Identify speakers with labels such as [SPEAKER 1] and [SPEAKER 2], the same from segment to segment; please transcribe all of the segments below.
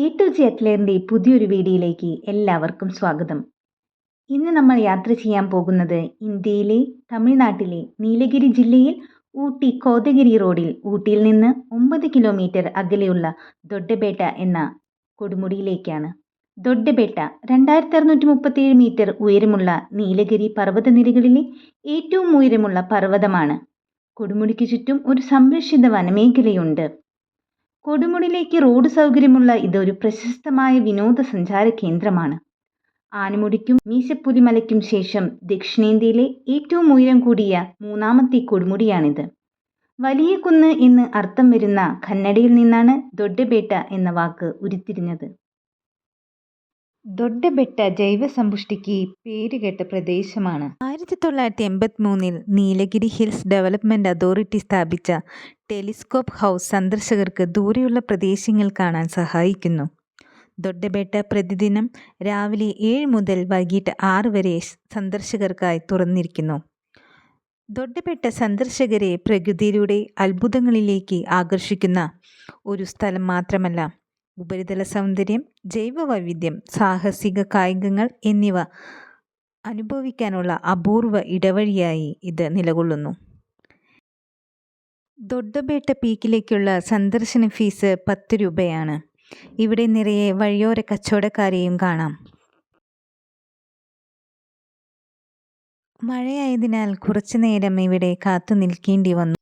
[SPEAKER 1] A to G അറ്റ്ലറിൻ്റെ പുതിയൊരു വീഡിയോയിലേക്ക് എല്ലാവർക്കും സ്വാഗതം ഇന്ന് നമ്മൾ യാത്ര ചെയ്യാൻ പോകുന്നത് ഇന്ത്യയിലെ തമിഴ്നാട്ടിലെ നീലഗിരി ജില്ലയിൽ ഊട്ടി കോതഗിരി റോഡിൽ ഊട്ടിയിൽ നിന്ന് ഒമ്പത് കിലോമീറ്റർ അകലെയുള്ള ദൊഡ്ഡബേട്ട എന്ന കൊടുമുടിയിലേക്കാണ് ദൊഡ്ഡബേട്ട രണ്ടായിരത്തി അറുന്നൂറ്റി മുപ്പത്തിയേഴ് മീറ്റർ ഉയരമുള്ള നീലഗിരി പർവ്വതനിരകളിലെ ഏറ്റവും ഉയരമുള്ള പർവ്വതമാണ് കൊടുമുടിക്ക് ചുറ്റും ഒരു സംരക്ഷിത വനമേഖലയുണ്ട് കൊടുമുടിയിലേക്ക് റോഡ് സൗകര്യമുള്ള ഇതൊരു പ്രശസ്തമായ വിനോദസഞ്ചാര കേന്ദ്രമാണ് ആനമുടിക്കും മീശപ്പുലിമലയ്ക്കും ശേഷം ദക്ഷിണേന്ത്യയിലെ ഏറ്റവും ഉയരം കൂടിയ മൂന്നാമത്തെ കൊടുമുടിയാണിത് വലിയ കുന്ന് എന്ന് അർത്ഥം വരുന്ന കന്നഡയിൽ നിന്നാണ് ദൊഡ്ഡബേട്ട എന്ന വാക്ക് ഉരുത്തിരിഞ്ഞത് ദൊഡ്ഡബെട്ട ജൈവസമ്പുഷ്ടിക്ക് പേരുകേട്ട പ്രദേശമാണ് ആയിരത്തി തൊള്ളായിരത്തി എൺപത്തി മൂന്നിൽ നീലഗിരി ഹിൽസ് ഡെവലപ്മെൻറ്റ് അതോറിറ്റി സ്ഥാപിച്ച ടെലിസ്കോപ്പ് ഹൗസ് സന്ദർശകർക്ക് ദൂരെയുള്ള പ്രദേശങ്ങൾ കാണാൻ സഹായിക്കുന്നു ദൊഡ്ഡപേട്ട പ്രതിദിനം രാവിലെ ഏഴ് മുതൽ വൈകിട്ട് ആറ് വരെ സന്ദർശകർക്കായി തുറന്നിരിക്കുന്നു ദൊഡ്ഡപേട്ട സന്ദർശകരെ പ്രകൃതിയിലൂടെ അത്ഭുതങ്ങളിലേക്ക് ആകർഷിക്കുന്ന ഒരു സ്ഥലം മാത്രമല്ല ഉപരിതല സൗന്ദര്യം ജൈവ വൈവിധ്യം സാഹസിക കായികങ്ങൾ എന്നിവ അനുഭവിക്കാനുള്ള അപൂർവ ഇടവഴിയായി ഇത് നിലകൊള്ളുന്നു ദൊഡ്ഡപേട്ട പീക്കിലേക്കുള്ള സന്ദർശന ഫീസ് പത്ത് രൂപയാണ് ഇവിടെ നിറയെ വഴിയോര കച്ചവടക്കാരെയും കാണാം മഴയായതിനാൽ കുറച്ചു നേരം ഇവിടെ കാത്തു നിൽക്കേണ്ടി വന്നു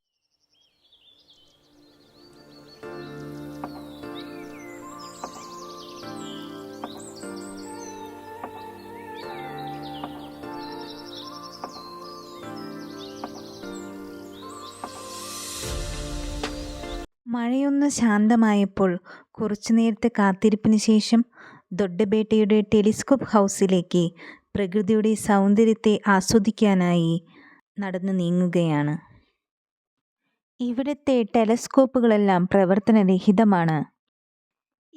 [SPEAKER 1] മഴയൊന്ന് ശാന്തമായപ്പോൾ കുറച്ചുനേരത്തെ കാത്തിരിപ്പിന് ശേഷം ദൊഡ്ഡബേട്ടയുടെ ടെലിസ്കോപ്പ് ഹൗസിലേക്ക് പ്രകൃതിയുടെ സൗന്ദര്യത്തെ ആസ്വദിക്കാനായി നടന്നു നീങ്ങുകയാണ് ഇവിടുത്തെ ടെലസ്കോപ്പുകളെല്ലാം പ്രവർത്തനരഹിതമാണ്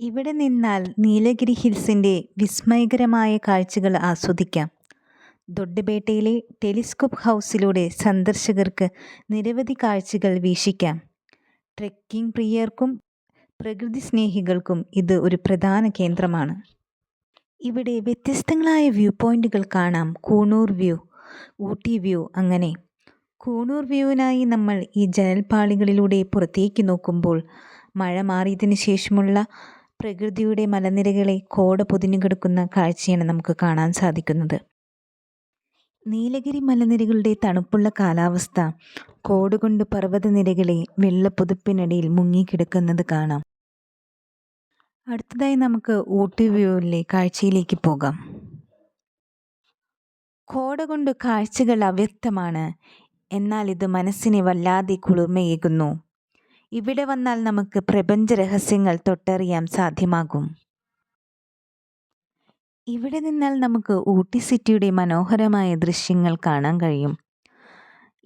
[SPEAKER 1] ഇവിടെ നിന്നാൽ നീലഗിരി ഹിൽസിൻ്റെ വിസ്മയകരമായ കാഴ്ചകൾ ആസ്വദിക്കാം ദൊഡ്ഡബേട്ടയിലെ ടെലിസ്കോപ്പ് ഹൗസിലൂടെ സന്ദർശകർക്ക് നിരവധി കാഴ്ചകൾ വീക്ഷിക്കാം ട്രെക്കിംഗ് പ്രിയർക്കും പ്രകൃതി സ്നേഹികൾക്കും ഇത് ഒരു പ്രധാന കേന്ദ്രമാണ് ഇവിടെ വ്യത്യസ്തങ്ങളായ വ്യൂ പോയിന്റുകൾ കാണാം കൂണൂർ വ്യൂ ഊട്ടി വ്യൂ അങ്ങനെ കൂണൂർ വ്യൂവിനായി നമ്മൾ ഈ ജനൽപാളികളിലൂടെ പുറത്തേക്ക് നോക്കുമ്പോൾ മഴ മാറിയതിന് ശേഷമുള്ള പ്രകൃതിയുടെ മലനിരകളെ കോട പൊതിഞ്ഞു കിടക്കുന്ന കാഴ്ചയാണ് നമുക്ക് കാണാൻ സാധിക്കുന്നത് നീലഗിരി മലനിരകളുടെ തണുപ്പുള്ള കാലാവസ്ഥ കോടുകൊണ്ട് പർവ്വതനിരകളെ വെള്ളപ്പുതുപ്പിനടിയിൽ മുങ്ങിക്കിടക്കുന്നത് കാണാം അടുത്തതായി നമുക്ക് ഊട്ടി വ്യൂവിലെ കാഴ്ചയിലേക്ക് പോകാം കോട കൊണ്ട് കാഴ്ചകൾ അവ്യക്തമാണ് എന്നാൽ ഇത് മനസ്സിനെ വല്ലാതെ കുളിർമയേകുന്നു ഇവിടെ വന്നാൽ നമുക്ക് പ്രപഞ്ച രഹസ്യങ്ങൾ തൊട്ടറിയാൻ സാധ്യമാകും ഇവിടെ നിന്നാൽ നമുക്ക് ഊട്ടി സിറ്റിയുടെ മനോഹരമായ ദൃശ്യങ്ങൾ കാണാൻ കഴിയും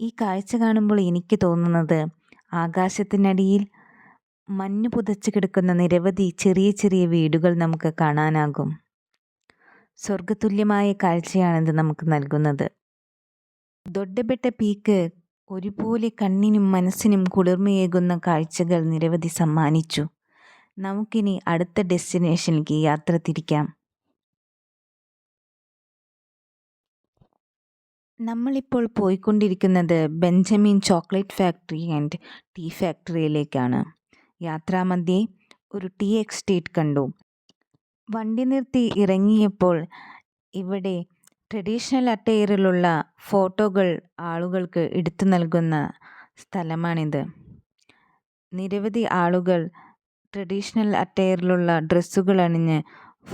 [SPEAKER 1] ഈ കാഴ്ച കാണുമ്പോൾ എനിക്ക് തോന്നുന്നത് ആകാശത്തിനടിയിൽ മഞ്ഞ് പുതച്ച് കിടക്കുന്ന നിരവധി ചെറിയ ചെറിയ വീടുകൾ നമുക്ക് കാണാനാകും സ്വർഗതുല്യമായ കാഴ്ചയാണിത് നമുക്ക് നൽകുന്നത് ദൊഡ്ഡബെട്ട പീക്ക് ഒരുപോലെ കണ്ണിനും മനസ്സിനും കുളിർമയേകുന്ന കാഴ്ചകൾ നിരവധി സമ്മാനിച്ചു നമുക്കിനി അടുത്ത ഡെസ്റ്റിനേഷനിലേക്ക് യാത്ര തിരിക്കാം നമ്മളിപ്പോൾ പോയിക്കൊണ്ടിരിക്കുന്നത് Benjamin chocolate factory and tea ഫാക്ടറിയിലേക്കാണ് യാത്രാമധ്യേ ഒരു ടീ എക്സ്റ്റേറ്റ് കണ്ടു വണ്ടി നിർത്തി ഇറങ്ങിയപ്പോൾ ഇവിടെ ട്രഡീഷണൽ അറ്റയറിലുള്ള ഫോട്ടോകൾ ആളുകൾക്ക് എടുത്തു നൽകുന്ന സ്ഥലമാണിത് നിരവധി ആളുകൾ ട്രഡീഷണൽ അറ്റയറിലുള്ള ഡ്രസ്സുകൾ അണിഞ്ഞ്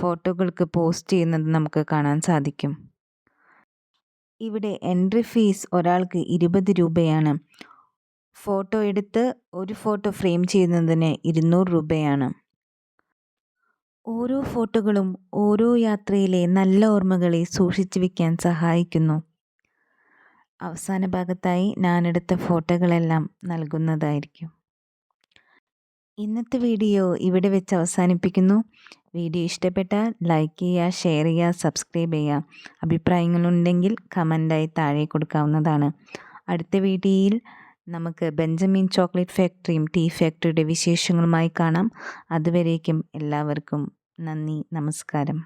[SPEAKER 1] ഫോട്ടോകൾക്ക് പോസ്റ്റ് ചെയ്യുന്നത് നമുക്ക് കാണാൻ സാധിക്കും ഇവിടെ എൻട്രി ഫീസ് ഒരാൾക്ക് ഇരുപത് രൂപയാണ് ഫോട്ടോ എടുത്ത് ഒരു ഫോട്ടോ ഫ്രെയിം ചെയ്യുന്നതിന് ഇരുന്നൂറ് രൂപയാണ് ഓരോ ഫോട്ടോകളും ഓരോ യാത്രയിലെ നല്ല ഓർമ്മകളെ സൂക്ഷിച്ചു വയ്ക്കാൻ സഹായിക്കുന്നു അവസാന ഭാഗത്തായി ഞാനെടുത്ത ഫോട്ടോകളെല്ലാം നൽകുന്നതായിരിക്കും ഇന്നത്തെ വീഡിയോ ഇവിടെ വെച്ച് അവസാനിപ്പിക്കുന്നു വീഡിയോ ഇഷ്ടപ്പെട്ടാൽ ലൈക്ക് ചെയ്യുക ഷെയർ ചെയ്യുക സബ്സ്ക്രൈബ് ചെയ്യുക അഭിപ്രായങ്ങളുണ്ടെങ്കിൽ കമൻ്റായി താഴെ കൊടുക്കാവുന്നതാണ് അടുത്ത വീഡിയോയിൽ നമുക്ക് ബെഞ്ചമിൻ ചോക്ലേറ്റ് ഫാക്ടറിയും ടീ ഫാക്ടറിയുടെ വിശേഷങ്ങളുമായി കാണാം അതുവരേക്കും എല്ലാവർക്കും നന്ദി നമസ്കാരം